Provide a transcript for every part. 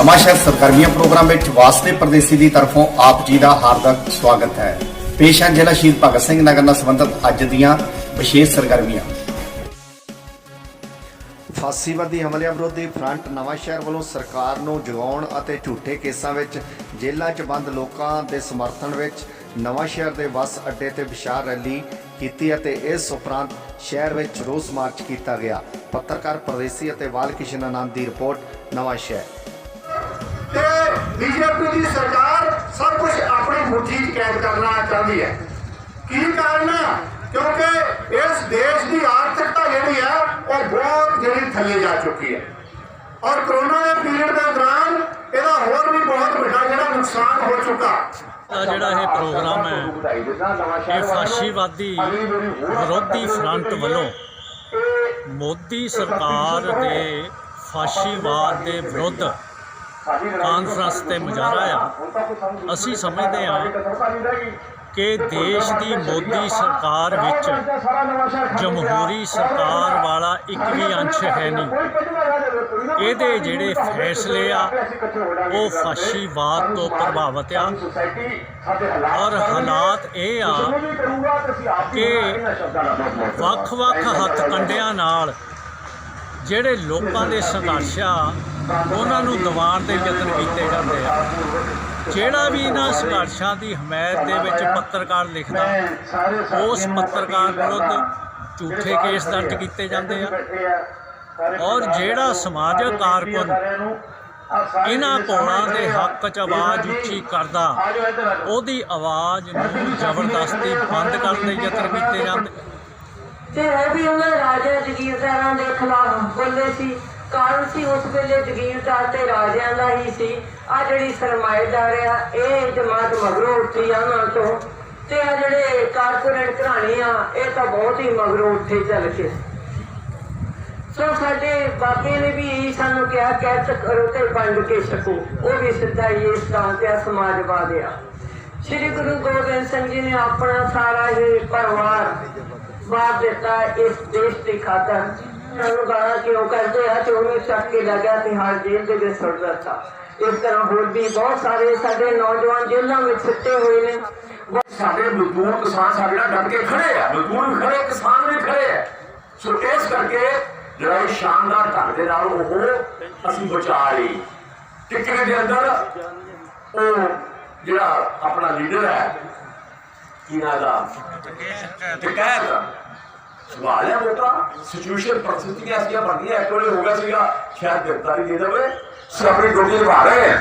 ਨਵਾਂਸ਼ਹਿਰ ਸਰਗਰਮੀਆਂ ਪ੍ਰੋਗਰਾਮ ਵਿੱਚ ਵਾਸਤੇ ਪ੍ਰਦੇਸੀ ਦੀ ਤਰਫੋਂ ਆਪ ਜੀ ਦਾ ਹਾਰਦਿਕ ਸਵਾਗਤ ਹੈ। ਪੇਸ਼ ਹੈ ਜ਼ਿਲ੍ਹਾ ਸ਼ਹੀਦ ਭਗਤ ਸਿੰਘ ਨਗਰ ਨਾਲ ਸੰਬੰਧਿਤ ਅੱਜ ਦੀਆਂ ਵਿਸ਼ੇਸ਼ ਸਰਗਰਮੀਆਂ। ਫਾਸੀਵਾਦੀ ਹਮਲਿਆਂ ਵਿਰੋਧੀ ਫਰੰਟ ਨਵਾਂਸ਼ਹਿਰ ਵੱਲੋਂ ਸਰਕਾਰ ਨੂੰ ਜਗਾਉਣ ਅਤੇ ਝੂਠੇ ਕੇਸਾਂ ਵਿੱਚ ਜੇਲ੍ਹਾਂ 'ਚ ਬੰਦ ਲੋਕਾਂ ਦੇ ਸਮਰਥਨ ਵਿੱਚ ਨਵਾਂਸ਼ਹਿਰ ਦੇ ਬੱਸ ਅੱਡੇ ਤੇ ਵਿਸ਼ਾਲ ਰੈਲੀ ਕੀਤੀ ਅਤੇ ਇਸ ਉਪਰੰਤ ਸ਼ਹਿਰ ਵਿੱਚ ਰੋਸ ਮਾਰਚ ਕੀਤਾ ਗਿਆ। ਪੱਤਰਕਾਰ ਪ੍ਰਦੇਸੀ ਅਤੇ ਬਾਲ ਕਿਸ਼ਨ ਆਨੰਦ ਦੀ ਰਿਪੋਰਟ ਨਵਾਂਸ਼ਹਿਰ ਬੀਜੇਪੀ ਦੀ ਸਰਕਾਰ ਸਭ ਕੁਝ ਆਪਣੀ ਮੁੱਠੀ 'ਚ ਕੈਦ ਕਰਨਾ ਚਾਹੁੰਦੀ ਹੈ। ਕੀ ਕਾਰਨ ਕਿਉਂਕਿ ਇਸ ਦੇਸ਼ ਦੀ ਆਰਥਿਕਤਾ ਜਿਹੜੀ ਹੈ, ਉਹ ਬਹੁਤ ਜਿਹੜੀ ਥੱਲੇ ਜਾ ਚੁੱਕੀ ਹੈ। ਔਰ ਕਰੋਨਾ ਦੇ ਪੀਰੀਅਡ ਦੇ ਦੌਰਾਨ ਇਹਦਾ ਹੋਰ ਵੀ ਬਹੁਤ ਵੱਡਾ ਜਿਹੜਾ ਨੁਕਸਾਨ ਹੋ ਚੁੱਕਾ। ਦਾ ਜਿਹੜਾ ਇਹ ਪ੍ਰੋਗਰਾਮ ਹੈ, ਇਹ ਫਾਸ਼ੀਵਾਦੀ ਵਿਰੋਧੀ ਫਰੰਟ ਵੱਲੋਂ ਮੋਦੀ ਸਰਕਾਰ ਦੇ ਫਾਸ਼ੀਵਾਦ ਦੇ ਵਿਰੁੱਧ ਕਾਨਫਰੰਸ ਤੇ ਮੁਜ਼ਾਹਰਾ ਆ। ਅਸੀਂ ਸਮਝਦੇ ਹਾਂ ਕਿ ਦੇਸ਼ ਦੀ ਮੋਦੀ ਸਰਕਾਰ ਵਿੱਚ ਜਮਹੂਰੀ ਸਰਕਾਰ ਵਾਲਾ ਇੱਕ ਵੀ ਅੰਸ਼ ਹੈ ਨਹੀਂ। ਇਹਦੇ ਜਿਹੜੇ ਫੈਸਲੇ ਆ ਉਹ ਫਾਸ਼ੀਵਾਦ ਤੋਂ ਪ੍ਰਭਾਵਿਤ ਆ। ਔਰ ਹਾਲਾਤ ਇਹ ਆ ਕਿ ਵੱਖ-ਵੱਖ ਹੱਥ ਕੰਡਿਆਂ ਨਾਲ ਜਿਹੜੇ ਲੋਕਾਂ ਦੇ ਸੰਘਰਸ਼ ਆ ਉਹਨਾਂ ਨੂੰ ਦਬਾਉਣ ਦੇ ਯਤਨ ਕੀਤੇ ਜਾਂਦੇ ਆ। ਜਿਹੜਾ ਵੀ ਇਹਨਾਂ ਸੰਘਰਸ਼ਾਂ ਦੀ ਹਮਾਇਤ ਦੇ ਵਿੱਚ ਪੱਤਰਕਾਰ ਲਿਖਦਾ, ਉਸ ਪੱਤਰਕਾਰ ਵਿਰੁੱਧ ਝੂਠੇ ਕੇਸ ਦਰਜ ਕੀਤੇ ਜਾਂਦੇ ਆ। ਔਰ ਜਿਹੜਾ ਸਮਾਜਿਕ ਕਾਰਕੁਨ ਇਹਨਾਂ ਕੋਲਾਂ ਦੇ ਹੱਕ 'ਚ ਆਵਾਜ਼ ਉੱਚੀ ਕਰਦਾ, ਉਹਦੀ ਆਵਾਜ਼ ਨੂੰ ਜ਼ਬਰਦਸਤੀ ਬੰਦ ਕਰਨ ਦੇ ਯਤਨ ਕੀਤੇ ਜਾਂਦੇ। ਤੇ ਉਹ ਵੀ ਉਹਨਾਂ ਰਾਜਾ ਜਗੀਰਦਾਰਾਂ ਦੇ ਖਿਲਾਫ ਬੋਲੇ ਸੀ। ਕਾਰਨ ਸੀ ਉਸ ਵੇਲੇ ਜਗੀਰਦਾਰ ਤੇ ਰਾਜਿਆਂ ਦਾ ਹੀ ਸੀ। ਆ ਜਿਹੜੀ ਸਰਮਾਏਦਾਰ ਆ ਇਹ ਜਮਾਤ ਮਗਰੋਂ ਉੱਠੀ ਆ ਉਹਨਾਂ ਤੋਂ ਤੇ ਆ ਜਿਹੜੇ ਕਾਰਪੋਰੇਟ ਘਰਾਣੇ ਆ, ਇਹ ਤਾਂ ਬਹੁਤ ਹੀ ਮਗਰੋਂ ਉੱਠੇ ਚੱਲ ਕੇ। ਸੋ ਸਾਡੇ ਬਾਬੇ ਨੇ ਵੀ ਇਹੀ ਸਾਨੂੰ ਕਿਹਾ, ਕਹਿ ਕਰੋ ਤੇ ਵੰਡ ਕੇ ਛਕੋ। ਉਹ ਵੀ ਸਿੱਧਾ ਹੀ ਇਸ ਤਰ੍ਹਾਂ ਤੇ ਸਮਾਜਵਾਦ ਆ। ਸ਼੍ਰੀ ਗੁਰੂ ਗੋਬਿੰਦ ਸਿੰਘ ਜੀ ਨੇ ਆਪਣਾ ਸਾਰਾ ਹੀ ਪਰਿਵਾਰ ਵਾਰ ਦਿੱਤਾ ਇਸ ਦੇਸ਼ ਦੀ ਖਾਤਰ। ਸਾਨੂੰ ਗਾਣਾ ਕਿਉਂ ਕਰਦੇ ਆ? ਤੇ ਉਹਨੂੰ ਚੱਕ ਕੇ ਲੱਗਿਆ ਤੇ ਹਰ ਜੇਲ੍ਹ ਦੇ ਵਿੱਚ ਸੁੱਟ ਦਿੱਤਾ। ਇਸ ਤਰ੍ਹਾਂ ਹੋਰ ਵੀ ਬਹੁਤ ਸਾਰੇ ਸਾਡੇ ਨੌਜਵਾਨ ਜੇਲ੍ਹਾਂ ਵਿੱਚ ਸੁੱਤੇ ਹੋਏ ਨੇ। ਸਾਡੇ ਮਜ਼ਦੂਰ ਕਿਸਾਨ ਸਾਡੇ ਨਾਲ ਡਟ ਕੇ ਖੜੇ ਆ। ਮਜ਼ਦੂਰ ਵੀ ਖੜੇ ਕਿਸਾਨ ਵੀ ਖੜੇ ਆ। ਸੋ ਇਸ ਕਰਕੇ ਜਿਹੜਾ ਇਹ ਸ਼ਾਨਦਾਰ ਢੰਗ ਦੇ ਨਾਲ ਉਹ ਅਸੀਂ ਬਚਾ ਲਈ। ਟਿਕਰੇ ਦੇ ਅੰਦਰ ਉਹ ਜਿਹੜਾ ਆਪਣਾ ਲੀਡਰ ਹੈ ਕੀ ਨਾਂ ਦਾ ਟਿਕੈਤ ਸਵਾਲ ਬੇਟਾ। ਸਿਚੁਏਸ਼ਨ ਪਰਿਸਥਿਤੀ ਐਸੀਆਂ ਬਣ ਗਈਆਂ ਇੱਕ ਵੇਲੇ ਹੋ ਗਿਆ ਸੀਗਾ। ਸ਼ਾਇਦ ਗ੍ਰਿਫਤਾਰੀ ਦੇ ਦੇਵੇ। ਅਸੀਂ ਆਪਣੀ ਡਿਊਟੀ ਨਿਭਾ ਰਹੇ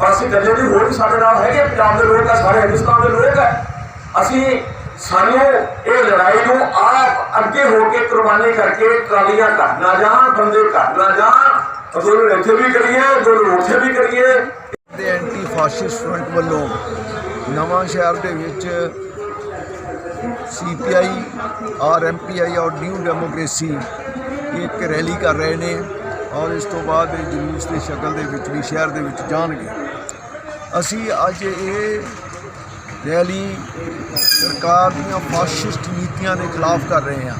ਪਰ ਅਸੀਂ ਗੱਲੇ ਵੀ ਹੋਰ ਵੀ ਸਾਡੇ ਨਾਲ ਹੈਗੇ ਪੰਜਾਬ ਦੇ ਲੋਕ ਆ, ਸਾਰੇ ਹਿੰਦੁਸਤਾਨ ਦੇ ਲੋਕ ਆ। ਅਸੀਂ, ਸਾਨੂੰ ਇਹ ਲੜਾਈ ਨੂੰ ਆਪ ਅੱਗੇ ਹੋ ਕੇ ਕੁਰਬਾਨੀ ਕਰਕੇ ਟਰਾਲੀਆਂ ਘੱਟ ਨਾ ਜਾਣ, ਬੰਦੇ ਘੱਟ ਨਾ ਜਾਣ। ਅਦੋਲ ਇੱਥੇ ਵੀ ਕਰੀਏ ਅਦੋਲ ਉੱਥੇ ਵੀ ਕਰੀਏ ਦੇ ਐਂਟੀ ਫਾਸ਼ਿਸਟ ਫਰੰਟ ਵੱਲੋਂ ਨਵਾਂ ਸ਼ਹਿਰ ਦੇ ਵਿੱਚ ਸੀਪੀਆਈ ਆਰਐਮਪੀਆਈ ਔਰ ਨਿਊ ਡੈਮੋਕ੍ਰੇਸੀ ਇੱਕ ਰੈਲੀ ਕਰ ਰਹੇ ਨੇ ਔਰ ਇਸ ਤੋਂ ਬਾਅਦ ਇਹ ਜਲੂਸ ਦੀ ਸ਼ਕਲ ਦੇ ਵਿੱਚ ਵੀ ਸ਼ਹਿਰ ਦੇ ਵਿੱਚ ਜਾਣਗੇ। ਅਸੀਂ ਅੱਜ ਇਹ ਰੈਲੀ ਸਰਕਾਰ ਦੀਆਂ ਫਾਸ਼ਿਸਟ ਨੀਤੀਆਂ ਦੇ ਖਿਲਾਫ ਕਰ ਰਹੇ ਹਾਂ।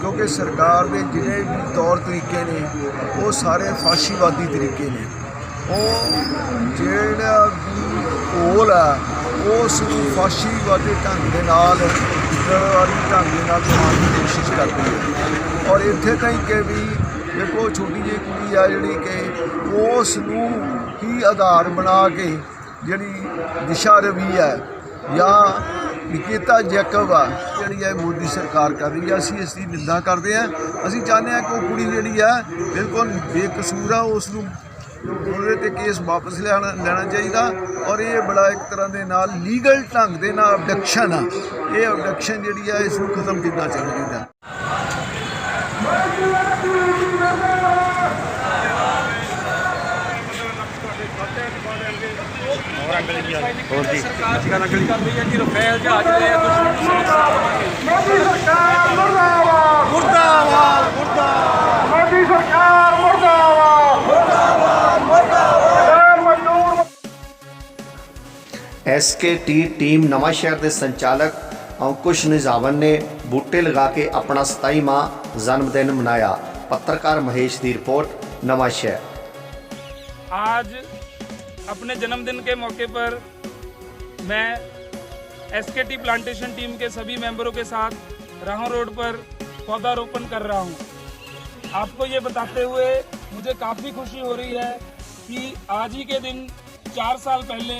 ਕਿਉਂਕਿ ਸਰਕਾਰ ਦੇ ਜਿਹੜੇ ਵੀ ਤੌਰ ਤਰੀਕੇ ਨੇ, ਉਹ ਸਾਰੇ ਫਾਸ਼ੀਵਾਦੀ ਤਰੀਕੇ ਨੇ। ਉਹ ਜਿਹੜਾ ਵੀ ਕੋਲ ਆ ਉਸ ਨੂੰ ਫਾਸ਼ੀਵਾਦੀ ਢੰਗ ਦੇ ਨਾਲ ਵਾਲੀ ਢੰਗ ਦੇ ਨਾਲ ਚਲਾਉਣ ਦੀ ਕੋਸ਼ਿਸ਼ ਕਰਦੀ ਹੈ। ਔਰ ਇੱਥੇ ਤਾਈਂ ਕਿ ਵੀ, ਦੇਖੋ ਛੋਟੀ ਜਿਹੀ ਕੁੜੀ ਆ ਜਿਹੜੀ ਕਿ ਉਸ ਨੂੰ ਹੀ ਆਧਾਰ ਬਣਾ ਕੇ ਜਿਹੜੀ ਦਿਸ਼ਾ ਰਵੀ ਹੈ ਜਾਂ ਨਿਕੇਤਾ ਜੈਕਬ ਆ, ਜਿਹੜੀ ਹੈ ਮੋਦੀ ਸਰਕਾਰ ਕਰ ਰਹੀ ਹੈ ਅਸੀਂ ਇਸ ਦੀ ਨਿੰਦਾ ਕਰਦੇ ਹਾਂ। ਅਸੀਂ ਚਾਹੁੰਦੇ ਹਾਂ ਕਿ ਉਹ ਕੁੜੀ ਜਿਹੜੀ ਆ, ਬਿਲਕੁਲ ਬੇਕਸੂਰ ਆ ਉਸ ਨੂੰ ਉਹਦੇ ਤੇ ਕੇਸ ਵਾਪਸ ਲੈਣਾ ਲੈਣਾ ਚਾਹੀਦਾ ਔਰ ਇਹ ਬੜਾ ਇੱਕ ਤਰ੍ਹਾਂ ਦੇ ਨਾਲ ਲੀਗਲ ਢੰਗ ਦੇ ਨਾਲ ਅਬਡਕਸ਼ਨ ਆ। ਇਹ ਅਬਡਕਸ਼ਨ ਜਿਹੜੀ ਆ ਇਸ ਨੂੰ ਖਤਮ ਕਰਨਾ ਚਾਹੀਦਾ ਰਫੇਲ ਜਹਾਜ਼ ਲੈ ਮੋਦੀ ਸਰਕਾਰ ਮੁਰਦਾਬਾਦ ਮੁਰਦਾਬਾਦ ਮੁਰਦਾਬਾਦ। ਐਸਕੇਟੀ ਟੀਮ ਨਵਾਂਸ਼ਹਿਰ ਦੇ ਸੰਚਾਲਕ ਅੰਕੁਸ਼ ਨਿਜ਼ਾਵਨ ਨੇ ਬੂਟੇ ਲਗਾ ਕੇ ਆਪਣਾ 27ਵਾਂ ਜਨਮ ਦਿਨ ਮਨਾਇਆ ਪੱਤਰਕਾਰ ਮਹੇਸ਼ ਦੀ ਰਿਪੋਰਟ ਨਵਾਂਸ਼ਹਿਰ आज अपने जन्मदिन के मौके पर मैं एसकेटी प्लांटेशन टीम के सभी मेंबरों के साथ राहों रोड पर पौधारोपण कर रहा हूं। आपको ये बताते हुए मुझे काफ़ी खुशी हो रही है कि आज ही के दिन चार साल पहले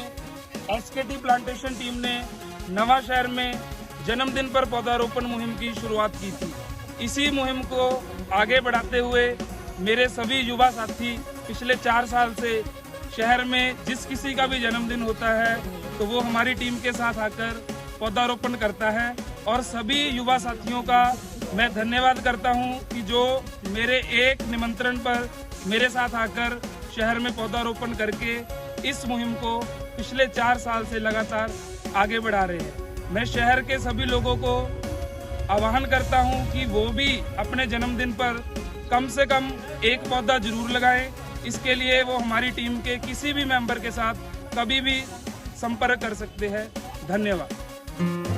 एसकेटी प्लांटेशन टीम ने नवा शहर में जन्मदिन पर पौधारोपण मुहिम की शुरुआत की थी। इसी मुहिम को आगे बढ़ाते हुए मेरे सभी युवा साथी, पिछले चार साल से शहर में जिस किसी का भी जन्मदिन होता है तो वो हमारी टीम के साथ आकर पौधारोपण करता है और सभी युवा साथियों का मैं धन्यवाद करता हूँ कि जो मेरे एक निमंत्रण पर मेरे साथ आकर शहर में पौधारोपण करके इस मुहिम को पिछले चार साल से लगातार आगे बढ़ा रहे हैं। मैं शहर के सभी लोगों को आह्वान करता हूँ कि वो भी अपने जन्मदिन पर कम से कम एक पौधा ज़रूर लगाएँ। इसके लिए वो हमारी टीम के किसी भी मेंबर के साथ कभी भी संपर्क कर सकते हैं। धन्यवाद।